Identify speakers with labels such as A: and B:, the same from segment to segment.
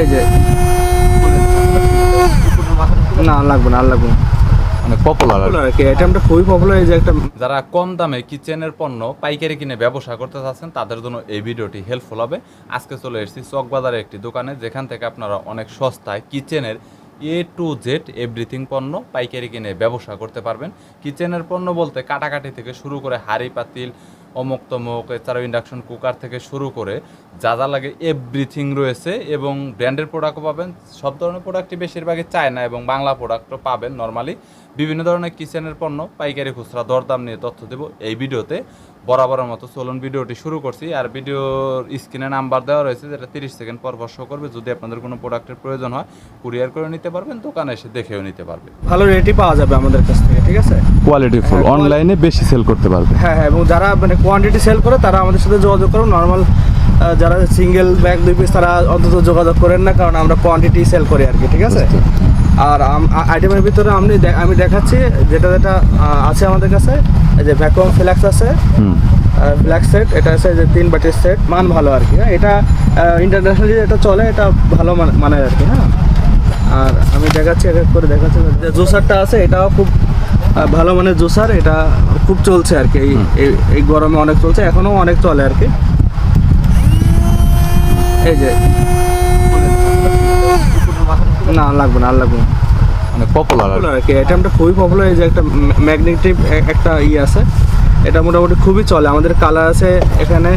A: এই যে। না লাগবে না আর লাগবে না।
B: অনেক পপুলার
A: আর কি। আইটেমটা খুবই পপুলার এই যে একটা
B: যারা কম দামে কিচেনের পণ্য পাইকারি কিনে ব্যবসা করতে চাচ্ছেন তাদের জন্য এই ভিডিওটি হেল্পফুল হবে। আজকে চলে এসেছি চকবাজারের একটি দোকানে যেখান থেকে আপনারা অনেক সস্তায় কিচেনের এ টু জেড এভরিথিং পণ্য পাইকারি কিনে ব্যবসা করতে পারবেন। কিচেনের পণ্য বলতে কাটাকাটি থেকে শুরু করে হাঁড়ি পাতিল অমুক তমুক এছাড়াও ইন্ডাকশন কুকার থেকে শুরু করে যা যা লাগে এভরিথিং রয়েছে এবং ব্র্যান্ডের প্রোডাক্টও পাবেন। সব ধরনের প্রোডাক্টই বেশিরভাগই চায়না এবং বাংলা প্রোডাক্টও পাবেন নর্মালি বিভিন্ন ধরনের কিচেনের পণ্য পাইকারি খুচরা দরদাম নিয়ে তথ্য দেবো এই ভিডিওতে। বরাবরের মতো চলুন ভিডিওটি শুরু করছি। আর ভিডিওর স্ক্রিনে নাম্বার দেওয়া রয়েছে যেটা তিরিশ সেকেন্ড পর শো করবে। যদি আপনাদের কোনো প্রোডাক্টের প্রয়োজন হয় কুরিয়ার করে নিতে পারবেন দোকানে এসে দেখেও নিতে পারবে
A: ভালো রেটই পাওয়া যাবে আমাদের কাছ থেকে ঠিক আছে?
B: কোয়ালিটি ফুল অনলাইনে বেশি সেল করতে পারবে।
A: হ্যাঁ হ্যাঁ এবং যারা মানে কোয়ান্টিটি সেল করে তারা আমাদের সাথে যোগাযোগ করুন। নর্মাল যারা সিঙ্গেল ব্যাগ দুই পিস তারা অন্তত যোগাযোগ করেন না কারণ আমরা কোয়ান্টিটি সেল করি আর কি ঠিক আছে? আর আইটেমের ভিতরে আমি আমি দেখাচ্ছি যেটা যেটা আছে আমাদের কাছে এই যে ভ্যাকুয়াম ফ্ল্যাক্স আছে। ব্ল্যাক সেট এটা আছে যে তিন বাটির সেট মান ভালো আর কি হ্যাঁ? এটা ইন্টারন্যাশনালি এটা চলে এটা ভালো মান- মানের আর কি হ্যাঁ? আর আমি দেখাচ্ছি এক এক করে দেখাচ্ছি। যে জুসারটা আছে এটাও খুব ভালো মানের জুসার এটা খুব চলছে আর কি এই গরমে অনেক চলছে এখনও অনেক চলে আর কি। এই যে। না লাগবে না আর লাগবে না।
B: অনেক পপুলার
A: আর কি। আইটেমটা খুবই পপুলার এই যে একটা ম্যাগনেটিভ একটা ইয়ে আছে। এটা মোটামুটি খুবই চলে। আমাদের কালার আছে এখানে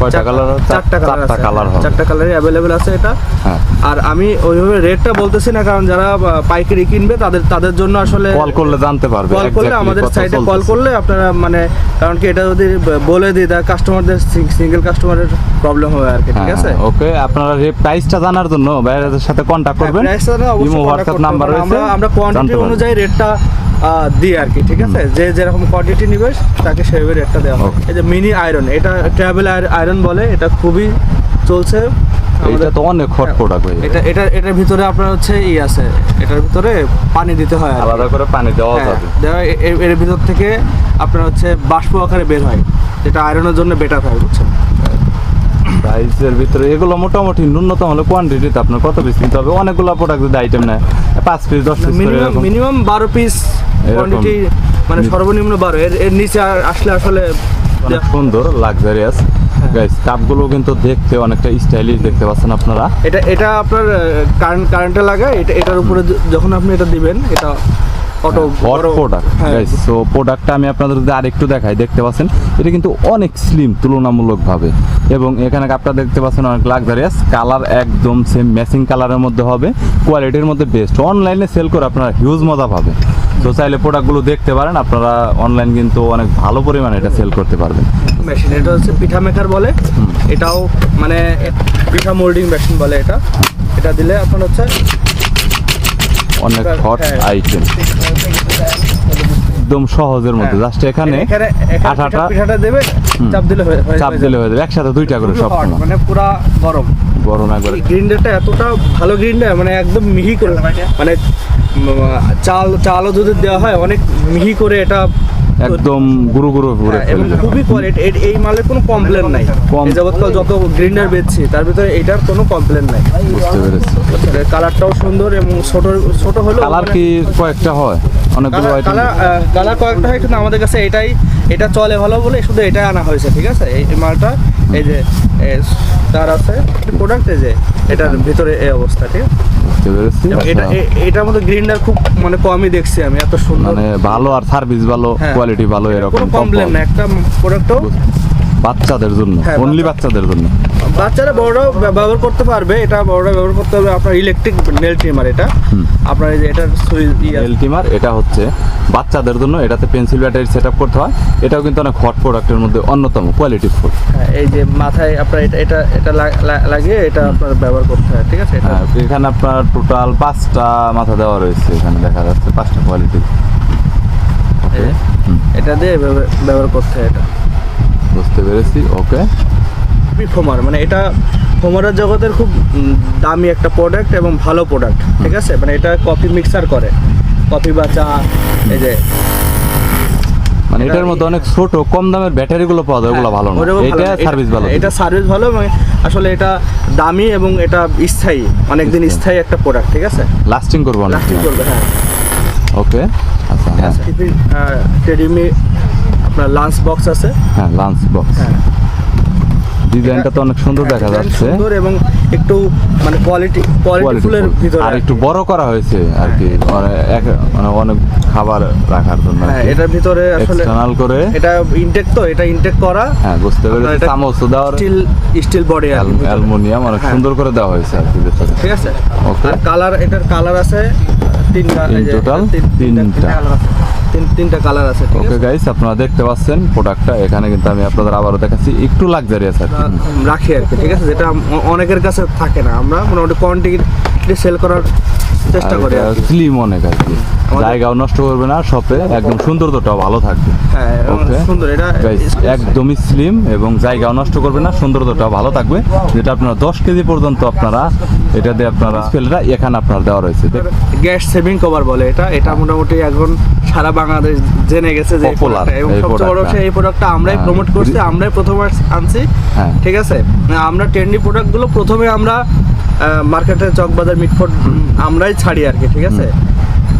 B: কয়টা
A: চার- চারটা কালার
B: চারটা
A: আছে চারটা কালারই অ্যাভেলেবেল আছে এটা।
B: হ্যাঁ।
A: আর আমি ওইভাবে রেটটা বলতেছি না কারণ যারা পাইকারি কিনবে তাদের তাদের জন্য আসলে
B: কল করলে জানতে পারবে
A: কল করলে আমাদের সাইটে কল করলে আপনারা মানে কারণ কি এটা যদি বলে দিই কাস্টমারদের সিঙ্গেল কাস্টমারের প্রবলেম হবে আর কি ঠিক আছে?
B: ওকে আপনারা প্রাইসটা জানার জন্য সাথে কন্টাক্ট করবেন।
A: হ্যাঁ, price টা অবশ্যই
B: ইমো হোয়াটসঅ্যাপ নাম্বার
A: হবে।
B: রয়েছে
A: আমরা আমরা কোয়ান্টিটি অনুযায়ী রেটটা দিই আর কি ঠিক আছে? যে যেরকম কোয়ান্টিটি নিবে তাকে সেভাবে রেটটা দেওয়া
B: Okay.
A: এই যে মিনি আয়রন এটা ট্রাভেল আয়রন বলে এটা খুবই চলছে।
B: এটা
A: আমাদের-
B: তো অনেক হট
A: হ্যাঁ,
B: প্রোডাক্ট
A: এটা এটা এটার ভিতরে আপনার হচ্ছে ই আছে এটার ভিতরে পানি দিতে হয়
B: আলাদা করে পানি দেওয়া
A: হ্যাঁ,
B: যাবে।
A: এর ভিতর থেকে আপনার হচ্ছে বাষ্প আকারে বের হয় যেটা আয়রনের জন্য বেটার হয় বুঝছেন?
B: প্রাইসের ভিতরে এগুলো মোটামুটি ন্যূনতম হলে কোয়ান্টিটিতে আপনার কত পিস নিতে হবে? অনেকগুলো প্রোডাক্ট যদি আইটেম নেয় পাঁচ পিস দশ পিস
A: মিনিমাম মিনিমাম বারো পিস কোয়ান্টিটি মানে সর্বনিম্ন বারো। এর এর নিচে আর আসলে আসলে
B: সুন্দর লাক্সারিয়াস। গাইস কাপগুলো কিন্তু দেখতে অনেকটা স্টাইলিশ দেখতে পাচ্ছেন আপনারা।
A: এটা এটা আপনার কারেন্ট কারেন্টে লাগে এটা এটার উপরে যখন আপনি এটা দিবেন এটা অটো
B: হট প্রোডাক্ট সো প্রোডাক্টটা আমি আপনাদের যদি আরেকটু দেখাই দেখতে পাচ্ছেন? এটা কিন্তু অনেক স্লিম তুলনামূলকভাবে। এবং এখানে আপনারা দেখতে পাচ্ছেন অনেক লাক্সারিয়াস কালার একদম সেম ম্যাচিং কালারের মধ্যে হবে কোয়ালিটির মধ্যে বেস্ট অনলাইনে সেল করে আপনারা হিউজ মজা পাবেন। তো চাইলে প্রোডাক্টগুলো দেখতে পারেন আপনারা অনলাইন কিন্তু অনেক ভালো পরিমাণে এটা সেল করতে পারবেন।
A: মেশিন এটা হচ্ছে পিঠা মেকার বলে। এটাও মানে পিঠা মোল্ডিং মেশিন বলে এটা। এটা দিলে আপনার হচ্ছে
B: অনেক হট
A: হ্যাঁ।
B: আইটেম একদম সহজের মধ্যে। জাস্ট এখানে
A: এখানে
B: আঠাটা
A: পিঠাটা দেবে চাপ দিলে হয়ে যাবে
B: চাপ দিলে হয়ে যাবে। একসাথে দুইটা করে সব
A: মানে পুরো গরম।
B: গরম একবারে।
A: গ্রিন্ডারটা এতটা ভালো গ্রিন্ডার মানে একদম মিহি করে মানে চাল চালও যদি দেওয়া হয় অনেক মিহি করে এটা
B: একদম গুরু গুরু ঘুরে
A: হ্যাঁ, খুবই কোয়ালিটি এই মালের কোনো কমপ্লেন নাই। যাবৎকাল যত গ্রিন্ডার বেচছি তার ভিতরে এটার কোনো কমপ্লেন নাই।
B: বুঝতে পেরেছি।
A: কালারটাও সুন্দর এবং ছোট ছোট হলো
B: কালার কি কয়েকটা হয়? অনেকগুলো আইটেম
A: কালার কালার কয়েকটা হয় কিন্তু আমাদের কাছে এটাই এটা চলে ভালো বলে শুধু এটাই আনা হয়েছে ঠিক আছে? এই মালটা এই যে তার আছে প্রোডাক্ট যে এটার ভিতরে এই অবস্থা ঠিক আছে? এটা
B: আচ্ছা।
A: এটার মধ্যে গ্রিন্ডার খুব মানে কমই দেখছি আমি এত সুন্দর।
B: মানে ভালো আর সার্ভিস ভালো
A: হ্যাঁ।
B: কোয়ালিটি ভালো এরকম
A: কোনো কমপ্লেন না একটা প্রোডাক্টও
B: বাচ্চাদের জন্য
A: হ্যাঁ,
B: অনলি বাচ্চাদের জন্য।
A: বাচ্চারা বড়রাও ব্যবহার করতে পারবে এটা বড়রা ব্যবহার করতে পারবে আপনার ইলেকট্রিক নেল ট্রিমার এটা। আপনার এই যে এটার সুইচ ইয়ে।
B: এলটিমার এটা হচ্ছে বাচ্চাদের জন্য এটাতে পেন্সিল ব্যাটারি সেট আপ করতে হয়। এটাও কিন্তু অনেক হট প্রোডাক্টের মধ্যে অন্যতম কোয়ালিটি
A: হ্যাঁ, এই যে মাথায় আপনার এটা এটা এটা লাগিয়ে এটা আপনার ব্যবহার করতে হয় ঠিক আছে? এটা
B: এখানে আপনার টোটাল পাঁচটা মাথা দেওয়া রয়েছে এখানে দেখা যাচ্ছে পাঁচটা কোয়ালিটি
A: এটা দিয়ে ব্যবহার করতে হয় এটা।
B: বুঝতে পেরেছি ওকে।
A: ফোমার মানে এটা ফোমারের জগতের খুব দামি একটা প্রোডাক্ট এবং ভালো প্রোডাক্ট ঠিক আছে? মানে এটা কফি মিক্সার করে। কফি বা চা এই যে
B: মানে এটার মধ্যে অনেক ছোট কম দামের ব্যাটারি গুলো পাওয়া যায় ওগুলো ভালো না। এটা সার্ভিস ভালো।
A: এটা সার্ভিস ভালো এবং আসলে এটা দামি এবং এটা স্থায়ী অনেকদিন স্থায়ী। একটা প্রোডাক্ট ঠিক আছে?
B: লাস্টিং করব অনেক
A: লাস্টিং করবে হ্যাঁ।
B: ওকে আচ্ছা হ্যাঁ।
A: টেডিমি আপনার লাঞ্চ বক্স আছে?
B: হ্যাঁ লাঞ্চ বক্স
A: হ্যাঁ।
B: ডিজাইনটা তো অনেক সুন্দর দেখা যাচ্ছে।
A: সুন্দর এবং একটু মানে কোয়ালিটি কোয়ালিটি
B: Quality
A: ফুলের ভিতরে
B: আর একটু বড় করা হয়েছে আর কি। এক- মানে অনেক খাবার রাখার জন্য
A: হ্যাঁ এটার ভিতরে আসলে
B: এক্সটার্নাল করে।
A: এটা ইনটেক তো এটা ইনটেক করা।
B: হ্যাঁ বুঝতে পেরেছি। চামচ দেওয়ার
A: স্টিল স্টিল বডি
B: অ্যালুমিনিয়াম অনেক
A: হ্যাঁ।
B: সুন্দর করে দেওয়া হয়েছে আর কি
A: ঠিক আছে. আর কালার এটার কালার আছে তিনটা এই তিন-
B: তিনটা।
A: colour আছে। তিন তিনটা কালার আছে
B: ওকে গাইস আপনারা দেখতে পাচ্ছেন প্রোডাক্টটা এখানে কিন্তু আমি আপনাদের আবারও দেখাচ্ছি একটু লাক্সারিয়াস আর
A: রাখি আর কি ঠিক আছে? যেটা অনেকের কাছে থাকে না আমরা মোটামুটি কোয়ান্টিটি সেল করার চেষ্টা করি।
B: স্লিম অনেক আর কি। জায়গাও নষ্ট করবে না শপে একদম সৌন্দর্যটাও ভালো থাকবে।
A: হ্যাঁ সুন্দর এটা
B: একদমই স্লিম এবং জায়গাও নষ্ট করবে না সৌন্দর্যটাও ভালো থাকবে। যেটা আপনারা দশ কেজি পর্যন্ত আপনারা এটা দিয়ে আপনারা স্পেলটা এখানে আপনার দেওয়া রয়েছে।
A: গ্যাস সেভিং কভার বলে এটা। এটা মোটামুটি এখন সারা বাংলাদেশ জেনে গেছে যে টা। এবং সবচেয়ে বড় এই প্রোডাক্টটা আমরাই
B: হ্যাঁ।
A: প্রমোট করছি আমরাই প্রথম আনছি
B: হ্যাঁ।
A: ঠিক আছে? আমরা ট্রেন্ডি প্রোডাক্টগুলো প্রথমে আমরা মার্কেটে চকবাজার মিটফোর্ড আমরাই ছাড়ি আর কি ঠিক আছে?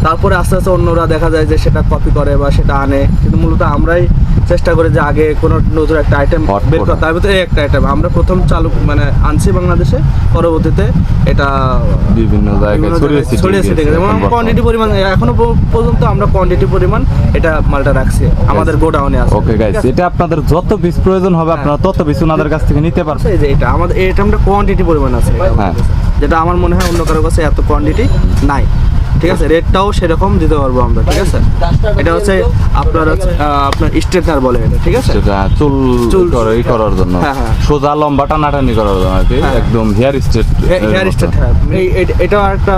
A: তারপরে আস্তে আস্তে অন্যরা দেখা যায় যে সেটা কপি করে বা সেটা আনে। কিন্তু মূলত আমরাই চেষ্টা করি যে আগে কোনো নতুন একটা আইটেম বের করা। তার ভিতরে এই একটা আইটেম আমরা প্রথম চালু মানে আনছি বাংলাদেশে পরবর্তীতে এটা
B: বিভিন্ন জায়গায়
A: বিভিন্ন
B: ছড়িয়ে
A: জায়গায় ছড়িয়ে গেছে। কোয়ান্টিটি পরিমাণ এখনও পর্যন্ত আমরা কোয়ান্টিটি পরিমাণ এটা মালটা রাখছি। আমাদের গোডাউনে আছে।
B: ওকে গাইস এটা আপনাদের যত পিস প্রয়োজন হবে আপনারা তত পিস ওনাদের কাছ থেকে নিতে পারবেন।
A: এই যে এটা আমাদের এই আইটেমটা কোয়ান্টিটি পরিমাণ আছে।
B: হ্যাঁ।
A: যেটা আমার মনে হয় অন্য কারও কাছে এত কোয়ান্টিটি নাই। ঠিক আছে? রেটটাও সেরকম দিতে পারব আমরা ঠিক আছে? এটা হচ্ছে আপনার হচ্ছে আপনার স্ট্রেটনার বলে এটা ঠিক আছে?
B: চুল
A: চুল-
B: করার জন্য।
A: হ্যাঁ, হ্যাঁ।
B: সোজা লম্বা টানাটানি করার জন্য
A: হ্যাঁ।
B: একদম হেয়ার স্ট্রেট
A: হেয়ার স্ট্রেট এটাও একটা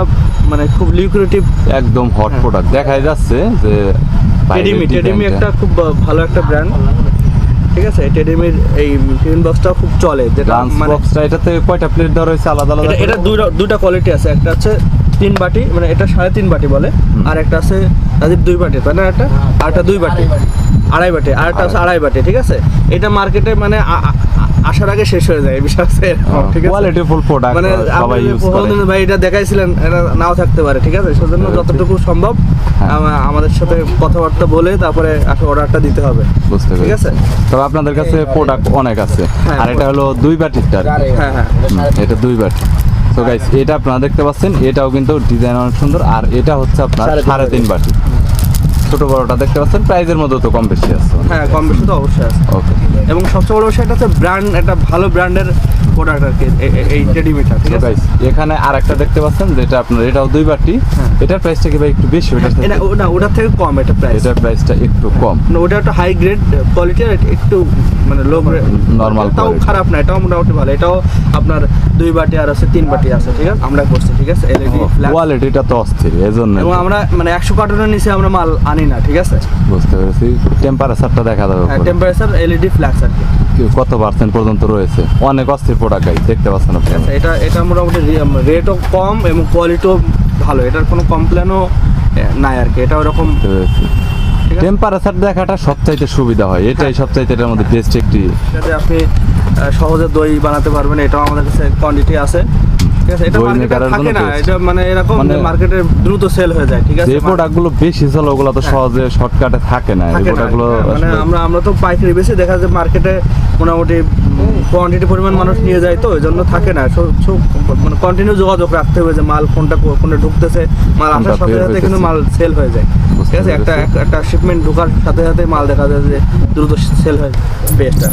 A: মানে খুব লিকুইডিটিভ
B: একদম হট। প্রোডাক্ট দেখাই যাচ্ছে যে
A: টেডিমি টেডিমি একটা খুব ভালো একটা ব্র্যান্ড ঠিক আছে? টেডিমির এই টিফিন বক্সটাও খুব চলে যেটা মানে
B: বক্সটা এটাতে কয়টা প্লেট দেওয়া রয়েছে আলাদা আলাদা
A: এটা? এটা দুইটা দুইটা কোয়ালিটি আছে। একটা হচ্ছে তিন বাটি মানে এটা সাড়ে তিন বাটি বলে আর একটা আছে রাজীব দুই বাটি তাই না একটা আর একটা দুই বাটি। আড়াই বাটি। আর একটা আছে আড়াই বাটি ঠিক আছে? এটা মার্কেটে মানে আসার আগে শেষ হয়ে যায় এরকম, ঠিক আছে?
B: কোয়ালিটি ফুল প্রোডাক্ট
A: মানে
B: সবাই ইউজ করে।
A: ভাই এটা দেখাইছিলেন এটা নাও থাকতে পারে ঠিক আছে? সেজন্য যতটুকু সম্ভব
B: হ্যাঁ।
A: আমাদের সাথে কথাবার্তা বলে তারপরে অর্ডারটা দিতে হবে
B: বুঝতে
A: ঠিক আছে?
B: তবে আপনাদের কাছে প্রোডাক্ট অনেক আছে
A: হ্যাঁ,
B: আর এটা হলো দুই বাটিরটা
A: হ্যাঁ হ্যাঁ।
B: এটা দুই বাটি। তো গাইস এটা আপনারা দেখতে পাচ্ছেন এটাও কিন্তু ডিজাইন অনেক সুন্দর আর এটা হচ্ছে আপনার
A: সাড়ে তিন
B: বাটি। ছোট বড়টা দেখতে পাচ্ছেন প্রাইজের মধ্যে তো কম বেশি আছে।
A: হ্যাঁ কম বেশি তো অবশ্যই আছে।
B: ওকে
A: এবং সবচেয়ে বড় বিষয় এটা হচ্ছে ব্র্যান্ড একটা ভালো ব্র্যান্ডের প্রোডাক্ট আর কি এই ঠিক আছে?
B: এখানে আরেকটা দেখতে পাচ্ছেন যেটা আপনার এটাও দুই বাটি।
A: হ্যাঁ।
B: এটার প্রাইসটা কি ভাই একটু বেশি?
A: ওটা ওটার থেকে কম এটা প্রাইস
B: এটার প্রাইসটা একটু কম।
A: ওটা একটা হাই গ্রেড কোয়ালিটি আর একটু মানে লো গ্রেড
B: Normal
A: তাও খারাপ না এটাও মোটামুটি ভালো। এটাও আপনার দুই বাটি আর আছে তিন বাটি আছে ঠিক আছে? আমরা করছি ঠিক আছে? এলইডি
B: কোয়ালিটিটা তো অস্থির এজন্য
A: এবং আমরা মানে একশো কার্টনের নিচে আমরা মাল আনি না ঠিক আছে?
B: বুঝতে পেরেছি। টেম্পারেচারটা দেখা যাবে
A: হ্যাঁ টেম্পারেচার এলইডি ফ্ল্যাক্স আর কি-
B: কত পার্সেন্ট পর্যন্ত রয়েছে? অনেক অস্থির প্রোডাক্ট গাইস দেখতে পাচ্ছেন
A: আপনি
B: আপনারা
A: এটা এটা মোটামুটি রেটও কম এবং কোয়ালিটিও ভালো এটার কোনো কমপ্লেনও নাই আর কি এটা ওরকম
B: টেম্পারেচার দেখাটা সবচাইতে সুবিধা হয় এটাই
A: হ্যাঁ।
B: সবচাইতে এটার মধ্যে বেস্ট একটি
A: আপনি সহজে দই বানাতে পারবেন এটাও আমাদের কাছে কোয়ান্টিটি আছে। ঠিক আছে? এটা মার্কেটে থাকে না এটা মানে এরকম
B: মানে-
A: মার্কেটে দ্রুত সেল হয়ে যায় ঠিক আছে?
B: যে প্রোডাক্টগুলো বেশি ওগুলো তো
A: হ্যাঁ।
B: সহজে শর্টকাটে থাকে না। এই প্রোডাক্টগুলো
A: হ্যাঁ, মানে আমরা আমরা তো পাইকারি বেশি দেখা যায় মার্কেটে মোটামুটি কোয়ান্টিটি পরিমাণ মানুষ নিয়ে যায় তো ওই জন্য থাকে না। মানে কন্টিনিউ যোগাযোগ রাখতে হবে যে মাল কোনটা কোনটা ঢুকতেছে মাল আসার সাথে সাথে কিন্তু মাল সেল হয়ে যায়। ঠিক আছে? একটা একটা শিপমেন্ট ঢোকার সাথে সাথে মাল দেখা যায় যে দ্রুত সেল হয় বেস্ট আর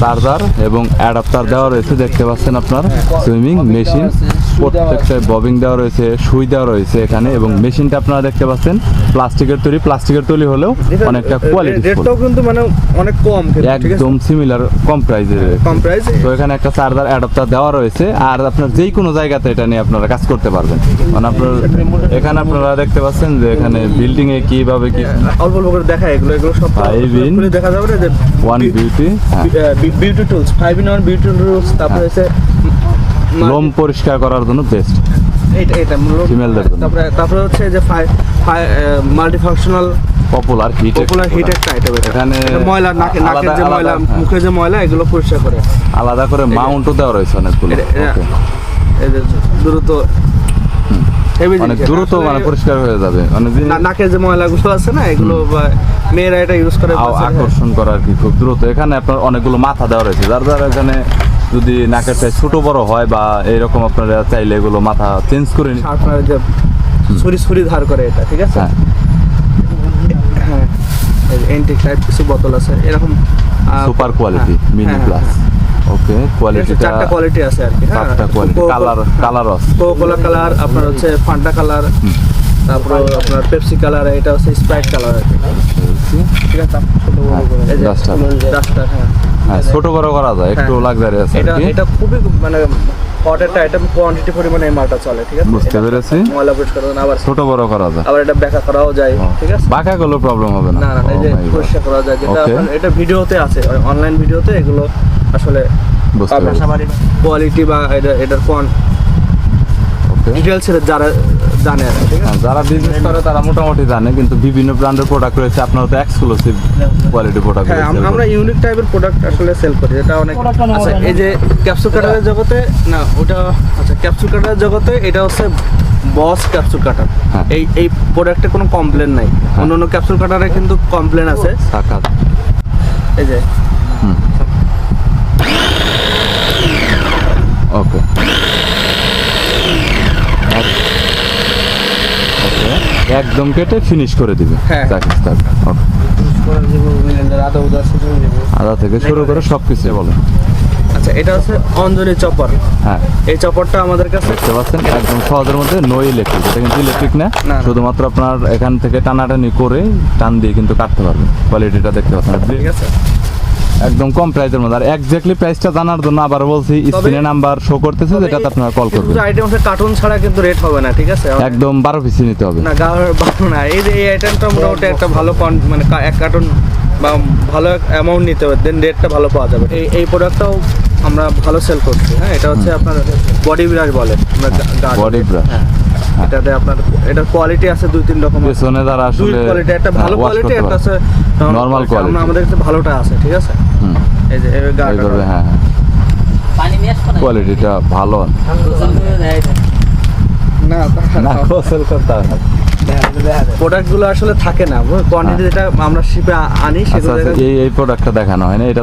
B: চার্জার এবং অ্যাডাপ্টার দেওয়া রয়েছে দেখতে পাচ্ছেন আপনার। সুইমিং মেশিন প্রত্যেকটা ববিং দেওয়া রয়েছে সুই দেওয়া রয়েছে এখানে এবং মেশিনটা আপনারা দেখতে পাচ্ছেন প্লাস্টিকের তৈরি প্লাস্টিকের তৈরি হলেও অনেকটা কোয়ালিটি
A: রেটটাও কিন্তু মানে অনেক কম
B: একদম সিমিলার কম প্রাইজের
A: কম প্রাইস
B: তো এখানে একটা চার্জার অ্যাডাপ্টার দেওয়া রয়েছে আর আপনার যেই কোনো জায়গাতে এটা নিয়ে আপনারা কাজ করতে পারবেন। মানে আপনার এখানে আপনারা দেখতে পাচ্ছেন যে এখানে বিল্ডিং এ কীভাবে কি
A: অল্প অল্প করে দেখা এগুলো এগুলো সব দেখা যাবে না যে
B: one beauty
A: beauty tools five in one beauty tools তারপরে
B: হ্যাঁ।
A: হচ্ছে
B: লোম পরিষ্কার করার জন্য বেস্ট
A: এটা
B: জন্য।
A: তারপরে তারপরে হচ্ছে যে multi functional
B: popular hit
A: popular hit একটা আইটেম এটা।
B: এখানে
A: ময়লা নাকে নাকের
B: আলাদা-
A: যে ময়লা
B: হ্যাঁ।
A: মুখে যে ময়লা এগুলো পরিষ্কার করে।
B: আলাদা করে মাউন্টও দেওয়া রয়েছে অনেকগুলো।
A: দ্রুত
B: অনেক দ্রুত মানে পরিষ্কার হয়ে যাবে। মানে
A: নাকের যে ময়লাগুলো আছে না এগুলো মেয়েরা এটা ইউজ করে
B: আকর্ষণ কি খুব দ্রুত। এখানে আপনার অনেকগুলো মাথা দেওয়া রয়েছে। যার এখানে যদি নাকের সাইজ ছোট বড় হয় বা এইরকম আপনারা চাইলে এগুলো মাথা চেঞ্জ করে নিন
A: আপনার যে ছুরি ছুরি ধার করে এটা ঠিক আছে?
B: হ্যাঁ।
A: হ্যাঁ। এন্টিক টাইপ কিছু বোতল আছে এরকম
B: সুপার কোয়ালিটি
A: হ্যাঁ,
B: মিনি
A: হ্যাঁ,
B: প্লাস
A: হ্যাঁ।
B: ওকে কোয়ালিটিটা
A: চারটা কোয়ালিটি আছে আর কি হ্যাঁ?
B: চারটা কোয়ালিটি কালার কালারও আছে
A: কোকোলা কালার আপনার হচ্ছে ফান্টা কালার তারপর আপনার পেপসি কালার এটা হচ্ছে স্প্রাইট কালার আর কি ঠিক আছে? ছোট বড়
B: হ্যাঁ,
A: করে এই যে ডাস্টার হ্যাঁ।
B: হ্যাঁ ছোট বড় করা যায় একটু
A: হ্যাঁ।
B: লাক্সারি আছে
A: এটা এটা খুবই মানে একটা আইটেম কোয়ান্টিটি পরিমাণে এই মালটা চলে ঠিক আছে?
B: বুঝতে পেরেছি।
A: ময়লা পরিষ্কার করা আবার
B: ছোট বড় করা যায়।
A: আবার এটা ব্যাখ্যা করাও যায় ঠিক আছে?
B: বাঁকা গুলো প্রবলেম হবে না।
A: না না এই যে
B: Oh
A: পরিষ্কার করা যায় যেটা এটা ভিডিওতে আছে অনলাইন ভিডিওতে এগুলো আসলে কোয়ালিটি বা এটা এটার
B: ওকে
A: ডিটেলস যারা জানে আর ঠিক আছে?
B: হ্যাঁ, যারা বিজনেস করে তারা মোটামুটি জানে কিন্তু বিভিন্ন ব্র্যান্ডের প্রোডাক্ট রয়েছে আপনারা তো এক্সক্লুসিভ কোয়ালিটি প্রোডাক্ট
A: হ্যাঁ আমরা ইউনিক টাইপের প্রোডাক্ট আসলে সেল করি যেটা অনেক আচ্ছা এই যে ক্যাপসুল কাটারের জগতে না ওটা আচ্ছা ক্যাপসুল কাটারের জগতে এটা হচ্ছে বস ক্যাপসুল কাটার। এই এই প্রোডাক্টে কোনো কমপ্লেন নাই। অন্য অন্য ক্যাপসুল কাটারে কিন্তু কমপ্লেন আছে। এই যে
B: ওকে একদম কেটে ফিনিশ করে দিবে।
A: হ্যাঁ।
B: আদা থেকে শুরু করে সব কিছু। বলে
A: আচ্ছা এটা হচ্ছে অঞ্জলি চপার
B: হ্যাঁ।
A: এই চপারটা আমাদের কাছে
B: দেখতে পাচ্ছেন? একদম সহজের মধ্যে নো ইলেকট্রিক এটা কিন্তু ইলেকট্রিক না।
A: না।
B: শুধুমাত্র আপনার এখান থেকে টানাটানি করে টান দিয়ে কিন্তু কাটতে পারবেন। কোয়ালিটিটা দেখতে পাচ্ছেন।
A: ঠিক আছে।
B: একদম কম প্রাইসের মধ্যে। আর এক্স্যাক্টলি প্রাইসটা জানার জন্য আবার বলছি স্ক্রিনে নাম্বার শো করতেছে যেটাতে আপনারা কল করবেন।
A: কিছু আইটেম আছে কার্টুন ছাড়া কিন্তু রেট হবে না ঠিক আছে?
B: একদম বারো পিসি নিতে হবে।
A: না গাওয়ার ভালো না। এই যে এই আইটেমটা মোটামুটি একটা ভালো মানে এক কার্টুন বা ভালো অ্যামাউন্ট নিতে হবে দেন রেটটা ভালো পাওয়া যাবে। এই এই প্রোডাক্টটাও আমরা ভালো সেল করছি হ্যাঁ? এটা হচ্ছে আপনার বডি ব্রাশ বলে আমরা গা-
B: Body
A: হ্যাঁ। এটাতে আপনার এটার কোয়ালিটি আছে দুই তিন রকম।
B: পেছনে যারা
A: দুই
B: আসলে
A: কোয়ালিটি একটা ভালো
B: হ্যাঁ,
A: কোয়ালিটি একটা। আছে
B: নরমাল কোয়ালিটি
A: আমরা আমাদের কাছে ভালোটা আছে ঠিক আছে? এই যে
B: এইভাবে হ্যাঁ হ্যাঁ। কোয়ালিটিটা ভালো
C: দেয় এটা।
A: না
B: না। গোসল করতে হবে না।
A: প্রোডাক্টগুলো আসলে থাকে না। কোয়ান্টিটি যেটা আমরা শিপে আনি
B: আচ্ছা
A: সেগুলো
B: আচ্ছা এই এই প্রোডাক্টটা দেখানো হয় না এটা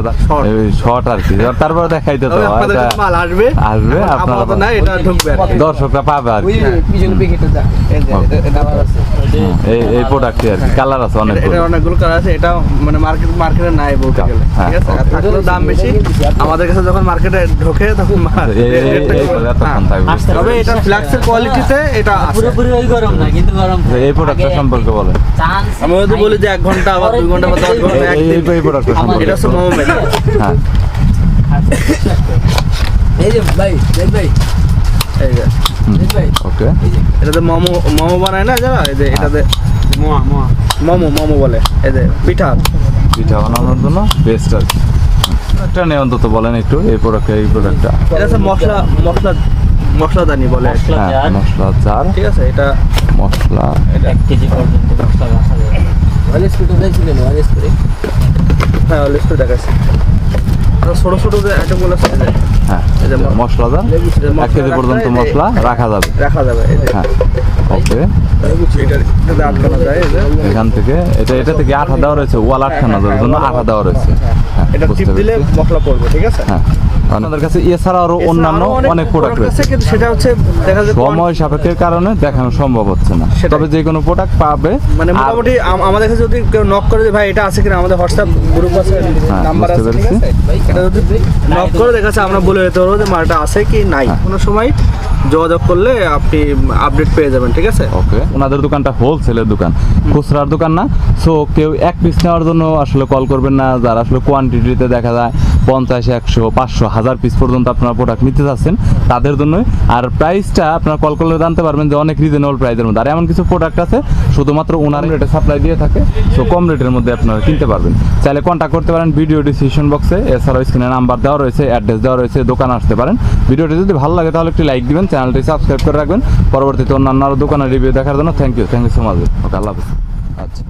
B: শর্ট আর কি। তারপরে দেখাইতে তো
A: আপনাদের মাল আসবে।
B: আসবে, আপনারা
A: না এটা ঢুকবে
B: দর্শকরা পাবে আর কি।
A: এই যে, এটা- এটা আবার আছে।
B: এই এই প্রোডাক্টে আর কি। কালার আছে অনেক
A: এটা অনেকগুলো কালার আছে এটা মানে মার্কেট মার্কেটে নাই বলতে গেলে।
B: হ্যাঁ,
A: ঠিক আছে? আর
B: okay.
A: থাকলেও দাম বেশি। আমাদের কাছে যখন মার্কেটে ঢোকে তখন হ্যাঁ। তবে এটা ফ্ল্যাক্সের কোয়ালিটিতে এটা
C: পুরোপুরি ওই গরম না কিন্তু গরম।
B: আচ্ছা, এই প্রোডাক্টটা সম্পর্কে বলে
C: চান্স
A: আমি যদি বলি যে এক ঘণ্টা বা দুই ঘণ্টা বা দশ ঘণ্টা
B: এই- প্রোডাক্টটা সম্পর্কে
A: এটা হচ্ছে
B: হ্যাঁ।
C: এই যে ভাই দেখ ভাই।
A: এই যে
B: ওকে।
A: এটাতে মোমো মোমো বানায় না যারা? এই যে এটাতে
C: মোয়া মোয়া।
A: মোমো মোমো বলে। এই যে পিঠা।
B: পিঠা বানানোর জন্য বেস্ট আর কি। একটা নিয়ে অন্তত বলেন একটু এই প্রোডাক্ট এই প্রোডাক্টটা
A: এটা হচ্ছে মশলা মশলা মশলাদানি বলে।
C: মশলা
B: হ্যাঁ মশলা চার
A: ঠিক আছে এটা
B: মশলা।
A: এটা
C: এক কেজি পর্যন্ত মশলা রাখা স্পিড
A: হ্যাঁ লিস্ট দেখাচ্ছি আর ছোট ছোট যে আইটেমগুলো আছে
B: হ্যাঁ মশলা এক কেজি পর্যন্ত মশলা রাখা যাবে।
A: রাখা যাবে এই
B: হ্যাঁ ওকে।
A: এটা যায়
B: এখান থেকে এটা এটা থেকে আঠা দেওয়া রয়েছে ওয়াল আটখানা দেওয়ার জন্য আঠা দেওয়া রয়েছে। হ্যাঁ
A: এটা
B: বুঝতে
A: টিপ দিলে মশলা পড়বে ঠিক আছে?
B: হ্যাঁ। আমাদের কাছে এছাড়া আরও অন্যান্য অনেক প্রোডাক্ট রয়েছে।
A: কিন্তু সেটা হচ্ছে দেখা যায়
B: সময় সাপেক্ষের কারণে দেখানো সম্ভব হচ্ছে না। তবে যে কোনো প্রোডাক্ট পাবে।
A: মানে মোটামুটি আমাদের কাছে যদি কেউ নক করে যে ভাই এটা আছে কিনা? আমাদের হোয়াটসঅ্যাপ গ্রুপ আছে
B: হ্যাঁ,
A: নাম্বার আছে ঠিক আছে? এটা যদি নক করে দেখাচ্ছে আমরা বলে দিতে পারব যে মালটা আছে কি নাই?
B: হ্যাঁ।
A: কোনো সময় যোগাযোগ করলে আপনি আপডেট পেয়ে যাবেন ঠিক আছে?
B: ওকে ওনাদের দোকানটা হোলসেলের দোকান। খুচরার দোকান না। সো কেউ এক পিস নেওয়ার জন্য আসলে কল করবেন না। যারা আসলে কোয়ান্টিটিতে দেখা যায় পঞ্চাশ একশো পাঁচশো হাজার পিস পর্যন্ত আপনারা প্রোডাক্ট নিতে চাচ্ছেন তাদের জন্য আর প্রাইসটা আপনারা কল করলে জানতে পারবেন যে অনেক রিজনেবল প্রাইসের মধ্যে। আর এমন কিছু প্রোডাক্ট আছে শুধুমাত্র ওনার রেটে সাপ্লাই দিয়ে থাকে সো কম রেটের মধ্যে আপনারা কিনতে পারবেন। চাইলে কন্ট্যাক্ট করতে পারেন ভিডিও ডিসক্রিপশন বক্সে এছাড়াও স্ক্রিনে নাম্বার দেওয়া রয়েছে অ্যাড্রেস দেওয়া রয়েছে দোকান আসতে পারেন। ভিডিওটি যদি ভালো লাগে তাহলে একটি লাইক দিবেন চ্যানেলটি সাবস্ক্রাইব করে রাখবেন। পরবর্তীতে অন্যান্য আরও দোকানের রিভিউ দেখার জন্য thank you thank you so much okay আল্লাহ হাফিজ। আচ্ছা।